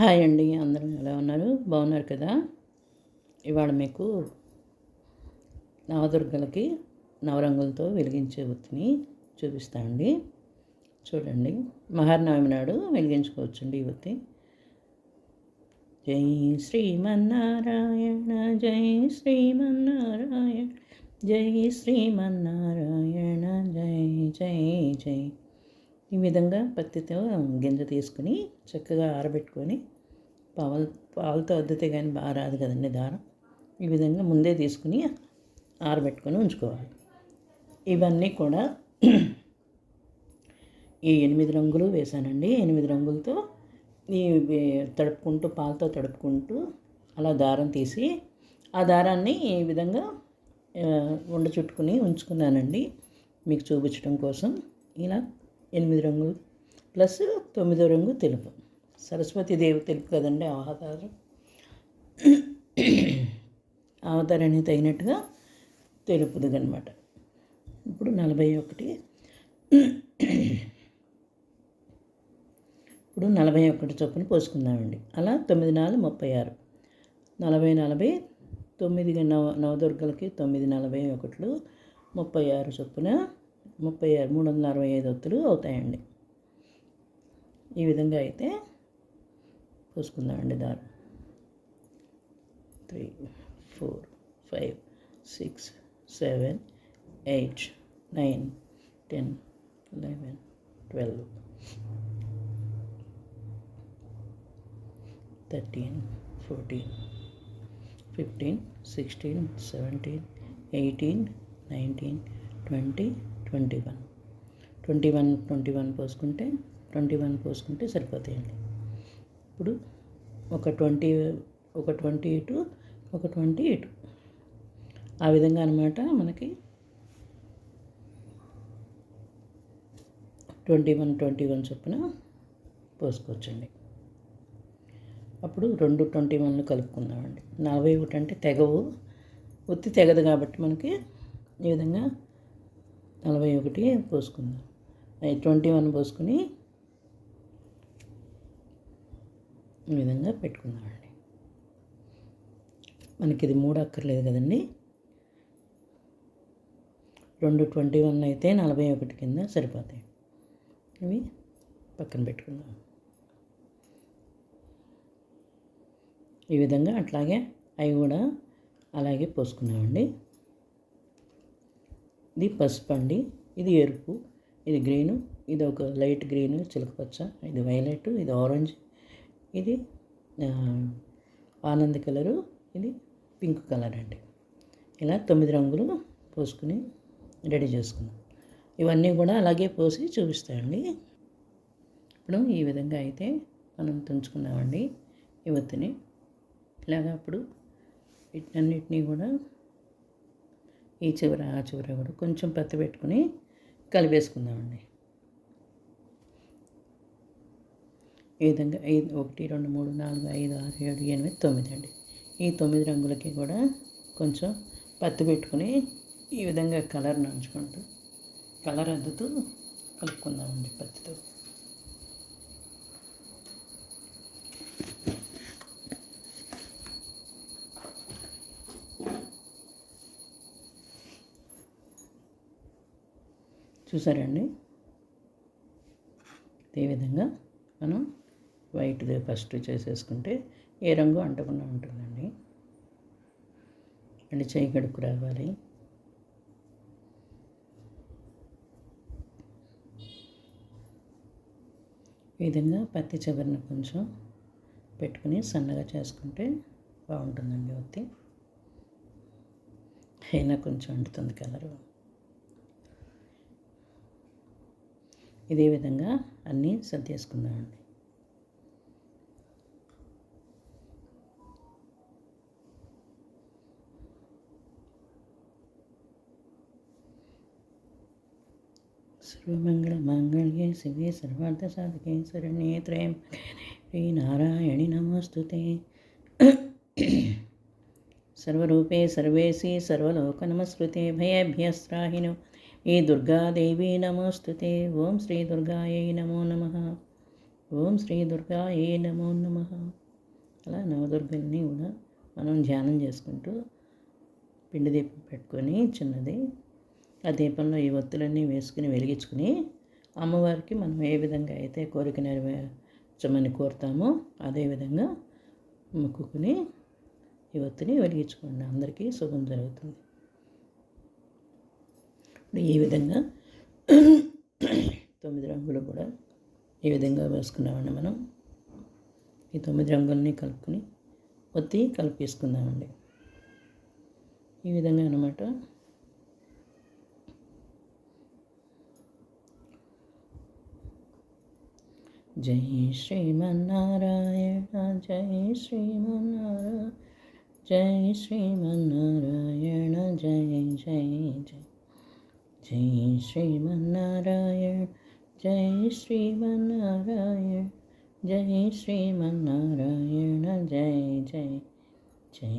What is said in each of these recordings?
Hi అండి అందరూ ఎలా ఉన్నారు? బాగున్నారు కదా? ఇవాళ మీకు నవదుర్గలకి నవరంగులతో వెలిగించే ఒత్తిని చూపిస్తానండి చూడండి మహానవమి నాడు వెలిగించుకోవచ్చండి ఈ ఒత్తి జై శ్రీమన్నారాయణ జై శ్రీమన్నారాయణ జై శ్రీమన్నారాయణ జై జై జై. ఈ విధంగా పత్తితో గింజ తీసుకుని చక్కగా ఆరబెట్టుకొని పాలు పాలతో అద్దితే కానీ బాగా రాదు కదండి దారం. ఈ విధంగా ముందే తీసుకుని ఆరబెట్టుకొని ఉంచుకోవాలి. ఇవన్నీ కూడా ఈ ఎనిమిది రంగులు వేసానండి ఎనిమిది రంగులతో ఈ తడుపుకుంటూ పాలతో తడుపుకుంటూ అలా దారం తీసి ఆ దారాన్ని ఈ విధంగా ఉండ చుట్టుకుని ఉంచుకున్నానండి. మీకు చూపించడం కోసం ఇలా ఎనిమిది రంగులు ప్లస్ తొమ్మిదో రంగు తెలుపు. సరస్వతి దేవి తెలుపు కదండి అవతారం అవతారానికి తగినట్టుగా తెలుపుది అనమాట ఇప్పుడు నలభై ఒకటి. ఇప్పుడు నలభై ఒకటి చొప్పున పోసుకుందామండి. అలా తొమ్మిది నాలుగు ముప్పై ఆరు. నలభై నలభై తొమ్మిది నవ నవదుర్గలకి తొమ్మిది నలభై ఒకటిలో ముప్పై ఆరు చొప్పున ముప్పై మూడు వందల అరవై ఐదు ఒత్తులు అవుతాయండి. ఈ విధంగా అయితే పూసుకుందామండి దారం. Three four five six seven eight nine ten eleven twelve thirteen fourteen fifteen sixteen seventeen eighteen nineteen twenty twenty one. Twenty one twenty one పోసుకుంటే ట్వంటీ వన్ పోసుకుంటే సరిపోతాయండి. ఇప్పుడు ఒక ట్వంటీ ఒక ట్వంటీ ఇటు ఒక ట్వంటీ ఇటు ఆ విధంగా అనమాట మనకి ట్వంటీ వన్ ట్వంటీ వన్ చొప్పున పోసుకోవచ్చండి. అప్పుడు రెండు ట్వంటీ వన్లు కలుపుకుందామండి. నలభై ఒకటి అంటే తెగవు. ఒత్తి తెగదు కాబట్టి మనకి ఈ విధంగా నలభై ఒకటి పోసుకుందాం. ట్వంటీ వన్ పోసుకుని ఈ విధంగా పెట్టుకుందామండి. మనకి ఇది మూడు అక్కర్లేదు కదండి. రెండు ట్వంటీ వన్ అయితే నలభై ఒకటి కింద సరిపోతాయి. ఇవి పక్కన పెట్టుకుందాం. ఈ విధంగా అట్లాగే అవి కూడా అలాగే పోసుకున్నామండి ఇది పసుపు అండి ఇది ఎరుపు ఇది గ్రీను ఇది ఒక లైట్ గ్రీన్ చిలకపచ్చ ఇది వైలెట్ ఇది ఆరెంజ్ ఇది ఆనంద్ కలరు ఇది పింక్ కలర్ అండి. ఇలా తొమ్మిది రంగులు పోసుకుని రెడీ చేసుకున్నాం. ఇవన్నీ కూడా అలాగే పోసి చూపిస్తాయండి ఇప్పుడు ఈ విధంగా అయితే మనం తుంచుకున్నామండి యువతిని ఇలాగ అప్పుడు వీటన్నిటినీ కూడా ఈ చివర ఆ చివర కూడా కొంచెం పత్తి పెట్టుకుని కలిపేసుకుందామండి. ఈ విధంగా ఐదు ఒకటి రెండు మూడు నాలుగు ఐదు ఆరు ఏడు ఎనిమిది తొమ్మిది అండి. ఈ తొమ్మిది రంగులకి కూడా కొంచెం పత్తి పెట్టుకుని ఈ విధంగా కలర్ నంచుకుంటూ కలర్ అద్దుతూ కలుపుకుందామండి పత్తితో. చూసారండి? అదే విధంగా మనం వైట్ది ఫస్ట్ చేసేసుకుంటే ఏ రంగు అంటకుండా ఉంటుందండి. అండి చేయి కడుక్కు రావాలి. ఈ విధంగా పత్తి చివరిన కొంచెం పెట్టుకుని సన్నగా చేసుకుంటే బాగుంటుందండి ఒత్తి అయినా కొంచెం అంటుతుంది కలరు. ఇదే విధంగా అన్నీ సర్దేసుకుందామండి. సర్వమంగళ మంగళ్యే శివే సర్వార్థ సాధకే శరణ్యే త్రయం శ్రీ నారాయణి నమస్తుతే. సర్వరూపే సర్వేసి సర్వలోక నమస్కృతే ఈ దుర్గాదేవి నమోస్తుతే ఓం శ్రీ దుర్గాయై నమో నమ. ఓం శ్రీ దుర్గా ఏ నమో నమ. అలా నవదుర్గల్ని కూడా మనం ధ్యానం చేసుకుంటూ పిండి దీపం పెట్టుకొని చిన్నది ఆ దీపంలో ఈ ఒత్తులన్నీ వేసుకుని వెలిగించుకుని అమ్మవారికి మనం ఏ విధంగా అయితే కోరిక నెరవేర్చమని కోరుతామో అదేవిధంగా మొక్కుకుని ఈ ఒత్తిని వెలిగించుకోండి. అందరికీ శుభం జరుగుతుంది. ఈ విధంగా తొమ్మిది రంగులు కూడా ఈ విధంగా వేసుకున్నామండి మనం. ఈ తొమ్మిది రంగులని కలుపుకొని ఒత్తి కలిపేసుకుందామండి. ఈ విధంగా అనమాట జై శ్రీమన్నారాయణ జై శ్రీమన్నారాయణ జై శ్రీమన్నారాయణ జై జై జై. జై శ్రీమన్నారాయణ జై శ్రీమన్నారాయణ జై శ్రీమన్నారాయణ జై జై జై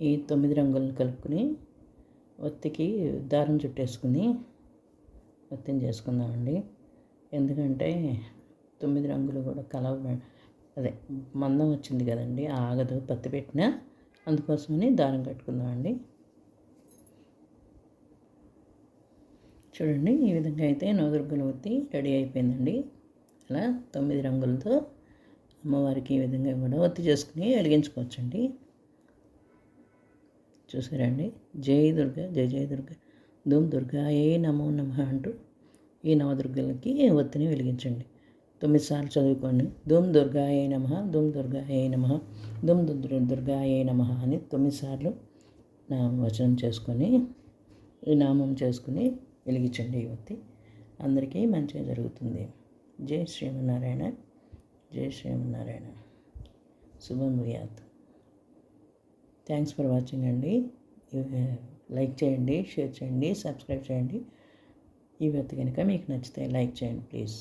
ఈ తొమ్మిది రంగులను కలుపుకుని ఒత్తికి దారం చుట్టేసుకుని ఒత్తిని చేసుకుందామండి. ఎందుకంటే తొమ్మిది రంగులు కూడా కలవ అదే మందం వచ్చింది కదండి ఆగదు పత్తి పెట్టిన అందుకోసమని దారం కట్టుకుందామండి. చూడండి ఈ విధంగా అయితే నవదుర్గలు ఒత్తి రెడీ అయిపోయిందండి. అలా తొమ్మిది రంగులతో అమ్మవారికి ఈ విధంగా కూడా ఒత్తి చేసుకుని వెలిగించుకోవచ్చండి. చూసారండి? జై దుర్గ జై జై దుర్గ. ధూమ్ దుర్గాయే నమో నమ అంటూ ఈ నవదుర్గలకి ఒత్తిని వెలిగించండి. తొమ్మిది సార్లు చదువుకోండి. ధూమ్ దుర్గాయే నమ ధూమ్ దుర్గాయే నమ ధూమ్ దుర్గాయే ఏ నమ అని తొమ్మిది సార్లు నా వచనం చేసుకొని ఈ నామం చేసుకుని వెలిగించండి ఈ ఒత్తి. అందరికీ మంచిగా జరుగుతుంది. జై శ్రీమన్నారాయణ జై శ్రీమన్నారాయణ. శుభం భూయాత్ థ్యాంక్స్ ఫర్ వాచింగ్ అండి. లైక్ చేయండి షేర్ చేయండి సబ్స్క్రైబ్ చేయండి. ఈ వ్యక్తి కనుక మీకు నచ్చితే లైక్ చేయండి ప్లీజ్.